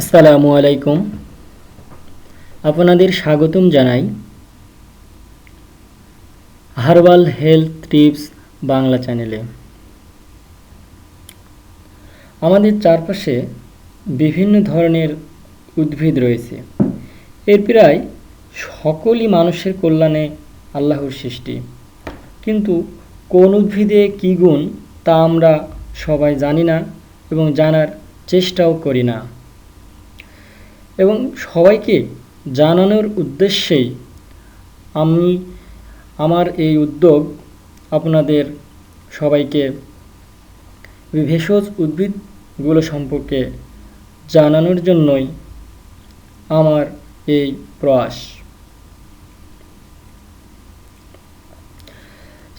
আসসালামু আলাইকুম। আপনাদের স্বাগতম জানাই হার্বাল হেলথ টিপস বাংলা চ্যানেলে। আমাদের চারপাশে বিভিন্ন ধরনের উদ্ভিদ রয়েছে। এর প্রায় সকলই মানুষের কল্যাণে আল্লাহর সৃষ্টি। কিন্তু কোন উদ্ভিদে কী গুণ তা আমরা সবাই জানি না এবং জানার চেষ্টাও করি না। এবং সবাইকে জানানোর উদ্দেশ্যেই আমি আমার এই উদ্যোগ আপনাদের সবাইকে ভেষজ উদ্ভিদগুলো সম্পর্কে জানানোর জন্যই আমার এই প্রয়াস।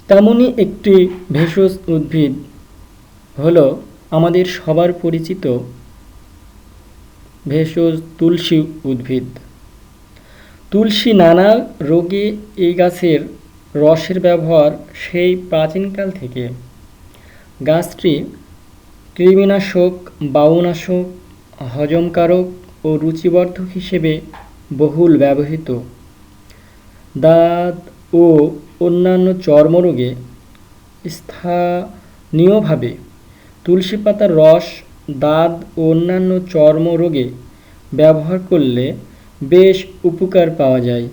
তেমনই একটি ভেষজ উদ্ভিদ হলো আমাদের সবার পরিচিত ভেষজ তুলসী উদ্ভিদ। তুলসী নানা রোগে এই গাছের রসের ব্যবহার সেই প্রাচীনকাল থেকে। গাছটি কৃমিনাশক বায়ুনাশক হজমকারক ও রুচিবর্ধক হিসেবে বহুল ব্যবহৃত। দাঁত ও অন্যান্য চর্মরোগে স্থানীয়ভাবে তুলসী পাতার রস দাঁত ও অন্যান্য চর্মরোগে ব্যবহার করলে বেশ উপকার পাওয়া যায়।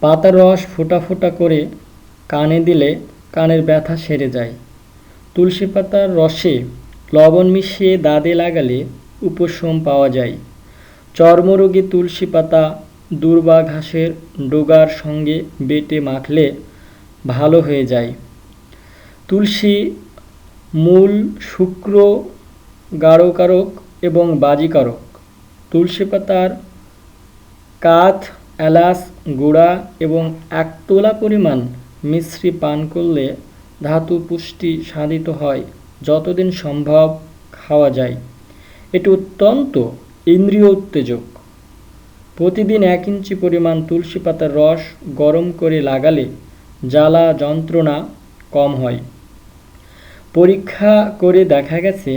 পাতার রস ফোঁটা ফোঁটা করে কানে দিলে কানের ব্যথা সেরে যায়। তুলসী পাতার রসে লবণ মিশিয়ে দাঁতে লাগালে উপশম পাওয়া যায়। চর্মরোগে তুলসী পাতা দুর্বা ঘাসের ডোগার সঙ্গে বেটে মাখলে ভালো হয়ে যায়। তুলসী মূল, শুক্র গাঢ়কারক এবং বাজিকারক। তুলসী পাতার কাঠ, এলাচ, গুঁড়া এবং এক তোলা পরিমাণ মিশ্রি পান করলে ধাতু পুষ্টি সাধিত হয়, যতদিন সম্ভব খাওয়া যায়। এটি অত্যন্ত ইন্দ্রিয় উত্তেজক। প্রতিদিন এক ইঞ্চি পরিমাণ তুলসী পাতার রস গরম করে লাগালে জ্বালা যন্ত্রণা কম হয়। পরীক্ষা করে দেখা গেছে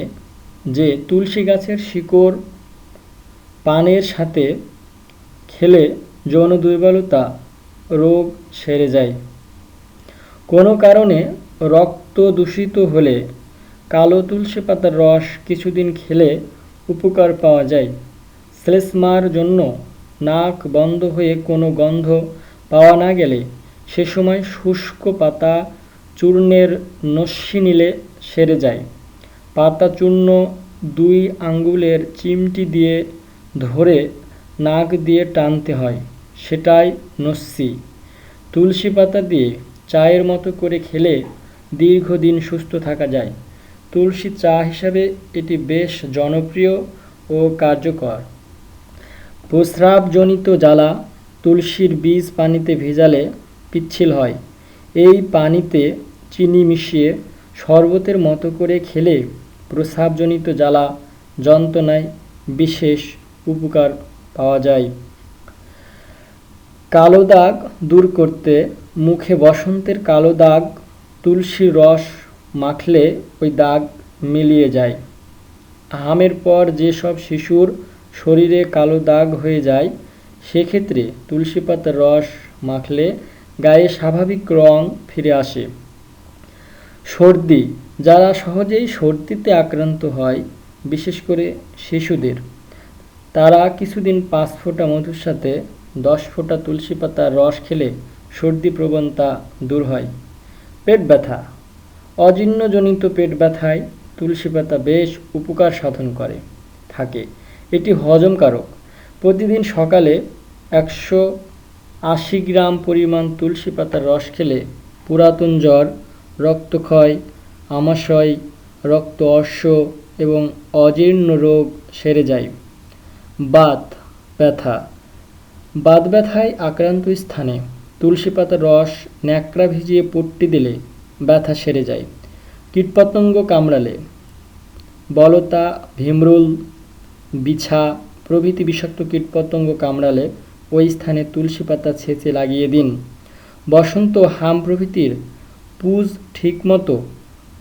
যে তুলসী গাছের শিকড় পানের সাথে খেলে যৌন দুর্বলতা রোগ সেরে যায়। কোনো কারণে রক্ত দূষিত হলে কালো তুলসী পাতার রস কিছুদিন খেলে উপকার পাওয়া যায়। শ্লেষ্মার জন্য নাক বন্ধ হয়ে কোনো গন্ধ পাওয়া না গেলে সে সময় শুষ্ক পাতা চূর্ণের নস্যি নিলে সেরে যায়। পাতা চূর্ণ দুই আঙ্গুলের চিমটি দিয়ে ধরে নাক দিয়ে টানতে হয়, সেটাই নস্যি। তুলসী পাতা দিয়ে চায়ের মতো করে খেলে দীর্ঘদিন সুস্থ থাকা যায়। তুলসী চা হিসাবে এটি বেশ জনপ্রিয় ও কার্যকর। প্রস্রাবজনিত জ্বালা তুলসীর বীজ পানিতে ভেজালে পিচ্ছিল হয়। এই পানিতে চিনি মিশিয়ে শরবতের মতো করে খেলে প্রস্রাবজনিত জ্বালা, যন্ত্রণায় বিশেষ উপকার পাওয়া যায়। কালো দাগ দূর করতে মুখে বসন্তের কালো দাগ, তুলসী রস মাখলে ওই দাগ মিলিয়ে যায়। হামের পর যেসব শিশুর শরীরে কালো দাগ হয়ে যায়, সেক্ষেত্রে তুলসী পাতার রস মাখলে গায়ে স্বাভাবিক রং ফিরে আসে। সর্দি, যারা সহজেই সর্দিতে আক্রান্ত হয়, বিশেষ করে শিশুদের। তারা কিছুদিন পাঁচ ফোঁটা মধুর সাথে দশ ফোঁটা তুলসী পাতার রস খেলে সর্দি প্রবণতা দূর হয়। পেট ব্যথা। অজীর্ণজনিত পেট ব্যথায় তুলসী পাতা বেশ উপকার সাধন করে, থাকে। এটি হজমকারক। প্রতিদিন সকালে একশো আশি গ্রাম পরিমাণ তুলসী পাতার রস খেলে পুরাতন জ্বর রক্তক্ষয় আমাশয়, রক্ত অশ্ব এবং অজীর্ণ রোগ সেরে যায়। বাত ব্যথা। বাত ব্যথায় আক্রান্ত স্থানে তুলসী পাতার রস, ন্যাকড়া ভিজিয়ে পট্টি দিলে ব্যথা সেরে যায়। কীটপতঙ্গ কামড়ালে। বলতা, ভীমরুল, বিছা প্রভৃতি বিষাক্ত কীটপতঙ্গ কামড়ালে ওই স্থানে তুলসী পাতা ছেঁচে লাগিয়ে দিন। বসন্ত হাম প্রভৃতির পুজ ঠিকমতো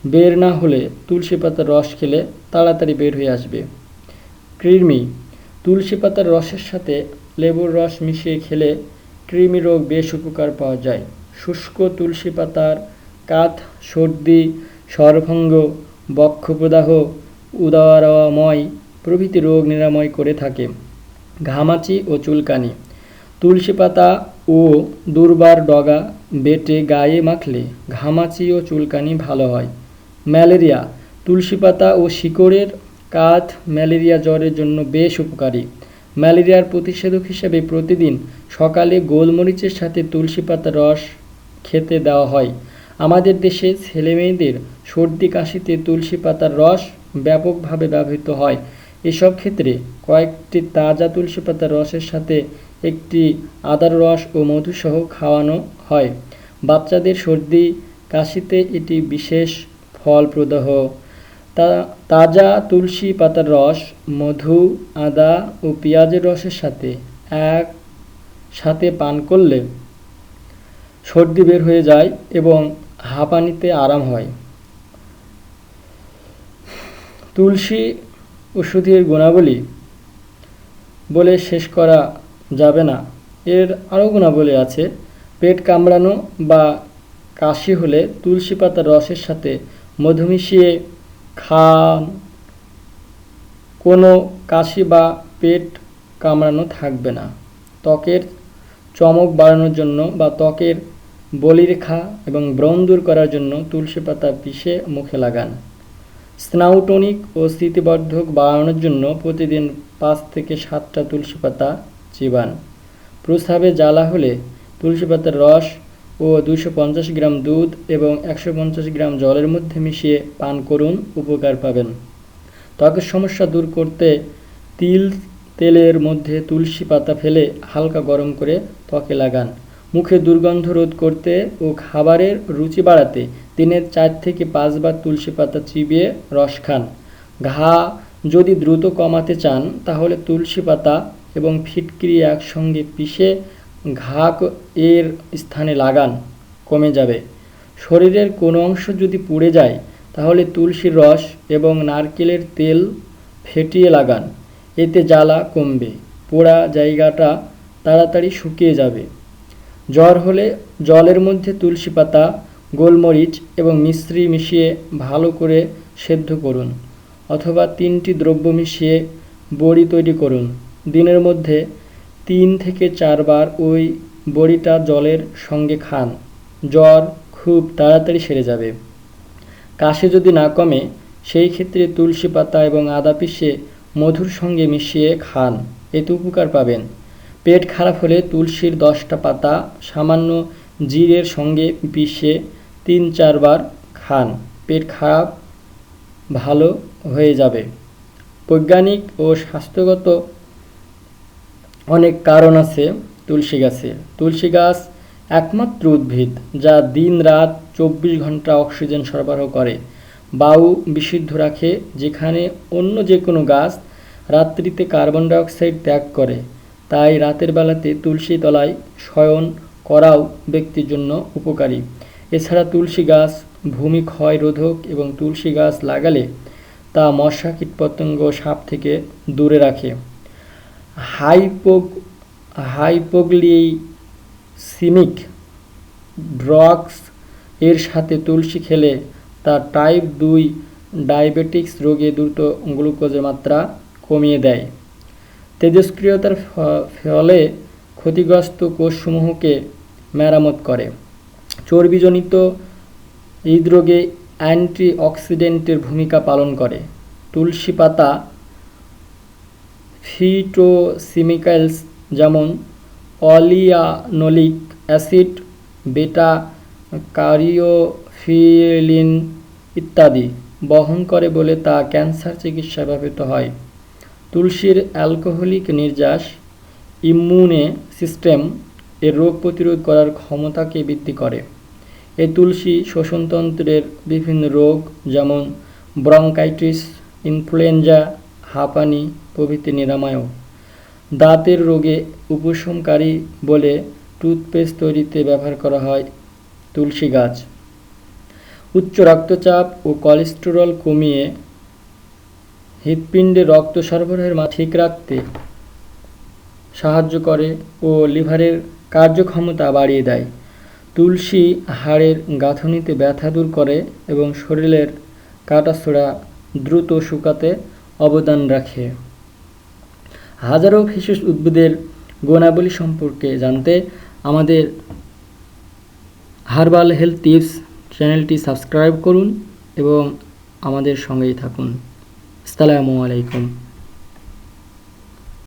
বের না হলে তুলসী পাতার রস খেলে তাড়াতাড়ি বের হয়ে আসবে। কৃমি, তুলসী পাতার রসের সাথে লেবুর রস মিশিয়ে খেলে কৃমি রোগ বেশ উপকার পাওয়া যায়। শুষ্ক তুলসী পাতার কাত, সর্দি স্বরভঙ্গ বক্ষপ্রদাহ, উদারময় প্রভৃতি রোগ নিরাময় করে থাকে। ঘামাচি ও চুলকানি, তুলসী পাতা ও দুর্বার ডগা বেটে গায়ে মাখলে ঘামাচি ও চুলকানি ভালো হয়। ম্যালেরিয়া, তুলসী পাতা ও শিকড়ের কাঠ ম্যালেরিয়া জ্বরের জন্য বেশ উপকারী। ম্যালেরিয়ার প্রতিষেধক হিসেবে প্রতিদিন সকালে গোলমরিচের সাথে তুলসী পাতার রস খেতে দেওয়া হয়। আমাদের দেশে ছেলেমেয়েদের সর্দি কাশিতে তুলসী পাতার রস ব্যাপকভাবে ব্যবহৃত হয়। এসব ক্ষেত্রে কয়েকটি তাজা তুলসী পাতার রসের সাথে একটি আদার রস ও মধুসহ খাওয়ানো হয়। বাচ্চাদের সর্দি, কাশিতে এটি বিশেষ ফলপ্রদাহ। তা, তাজা তুলসী পাতার রস, মধু, আদা ও পেঁয়াজের রসের সাথে এক সাথে পান করলে সর্দি বের হয়ে যায় এবং হাঁপানিতে আরাম হয়। তুলসী ওষুধের গুণাবলী বলে শেষ করা যাবে না। এর আরও গুণাবলী আছে। পেট কামড়ানো বা কাশি হলে তুলসী পাতার রসের সাথে মধু মিশিয়ে খান। কোনো কাশি বা পেট কামড়ানো থাকবে না। ত্বকের চমক বাড়ানোর জন্য বা ত্বকের বলিরেখা এবং ব্রণ দূর করার জন্য তুলসী পাতা পিষে মুখে লাগান। স্নাউটনিক ও স্মৃতিবর্ধক বাড়ানোর জন্য প্রতিদিন পাঁচ থেকে সাতটা তুলসী পাতা চিবান প্রস্রাবে জ্বালা হলে তুলসী পাতার রস ও দুশো গ্রাম দুধ এবং একশো পঞ্চাশ গ্রাম জলের মধ্যে মিশিয়ে পান করুন, উপকার পাবেন। ত্বকের সমস্যা দূর করতে তিল, তেলের মধ্যে তুলসী পাতা ফেলে হালকা গরম করে ত্বকে লাগান। মুখে দুর্গন্ধ রোধ করতে ও খাবারের রুচি বাড়াতে দিনের চার থেকে পাঁচবার তুলসী পাতা চিবিয়ে রস খান। ঘা যদি দ্রুত কমাতে চান, তাহলে তুলসী পাতা এবং ফিটকিরি একসঙ্গে পিষে ঘা ক- এর স্থানে লাগান, কমে যাবে। শরীরের কোনো অংশ যদি পুড়ে যায়, তাহলে তুলসীর রস এবং নারকেলের তেল ফেটিয়ে লাগান। এতে জ্বালা কমবে, পোড়া জায়গাটা তাড়াতাড়ি শুকিয়ে যাবে। জ্বর হলে জলের মধ্যে তুলসী পাতা, গোলমরিচ এবং মিশ্রি মিশিয়ে ভালো করে সেদ্ধ করুন অথবা তিনটি দ্রব্য মিশিয়ে বড়ি তৈরি করুন। দিনের মধ্যে তিন থেকে চারবার ওই বড়িটা জলের সঙ্গে খান। জ্বর খুব তাড়াতাড়ি সেরে যাবে। কাশি যদি না কমে, সেই ক্ষেত্রে তুলসী পাতা এবং আদা পিষে মধুর সঙ্গে মিশিয়ে খান। এতে উপকার পাবেন। পেট খারাপ হলে তুলসীর দশটা পাতা সামান্য জিরের সঙ্গে পিষে তিন চারবার খান। পেট খারাপ, ভালো হয়ে যাবে। বৈজ্ঞানিক ও স্বাস্থ্যগত অনেক কারণ আছে, তুলসী গাছে। তুলসী গাছ একমাত্র উদ্ভিদ যা দিন রাত চব্বিশ ঘণ্টা অক্সিজেন সরবরাহ করে। বায়ু বিশুদ্ধ রাখে, যেখানে অন্য যে কোনো গাছ রাত্রিতে কার্বন ডাইঅক্সাইড ত্যাগ করে। তাই রাতের বেলাতে তুলসী তলায় শয়ন করাও ব্যক্তির জন্য উপকারী। এছাড়া তুলসী গাছ ভূমি ক্ষয় রোধক এবং তুলসী গাছ লাগালে তা মশা, কীটপতঙ্গ, সাপ থেকে দূরে রাখে। হাইপোগ হাইপোগ্লিসিমিক ড্রাগস এর সাথে তুলসী খেলে তা টাইপ দুই ডায়াবেটিক্স রোগে দ্রুত গ্লুকোজের মাত্রা কমিয়ে দেয়। তেজস্ক্রিয়তার ফলে ক্ষতিগ্রস্ত কোষসমূহকে মেরামত করে। চর্বিজনিত হৃদরোগে অ্যান্টি অক্সিডেন্টের ভূমিকা পালন করে। তুলসী পাতা ফিটোসিমিক্যালস যেমন অলিয়ানোলিক অ্যাসিড, বেটা কারিওফিলিন ইত্যাদি, বহন করে বলে তা ক্যান্সার চিকিৎসায় ব্যবহৃত হয়। তুলসীর অ্যালকোহলিক নির্যাস ইমিউনে সিস্টেম এর রোগ প্রতিরোধ করার ক্ষমতাকে বৃদ্ধি করে। এই তুলসী শ্বসনতন্ত্রের বিভিন্ন রোগ, যেমন ব্রঙ্কাইটিস, ইনফ্লুয়েঞ্জা হাঁপানি, প্রভৃতি নিরাময়ও দাঁতের রোগে উপশমকারী বলে টুথপেস্ট তৈরিতে ব্যবহার করা হয় তুলসী গাছ। উচ্চ রক্তচাপ ও কোলেস্টেরল কমিয়ে হৃৎপিণ্ডে রক্ত সরবরাহের মা ঠিক রাখতে সাহায্য করে ও লিভারের কার্যক্ষমতা বাড়িয়ে দেয়। তুলসী হাড়ের গাঁথনিতে ব্যথা দূর করে এবং শরীরের কাটাছোড়া দ্রুত শুকাতে অবদান রাখে। হাজারো ভেষজ উদ্ভিদের গুণাবলী সম্পর্কে জানতে আমাদের হার্বাল হেলথ টিপস চ্যানেলটি সাবস্ক্রাইব করুন এবং আমাদের সঙ্গেই থাকুন। আসসালামু আলাইকুম।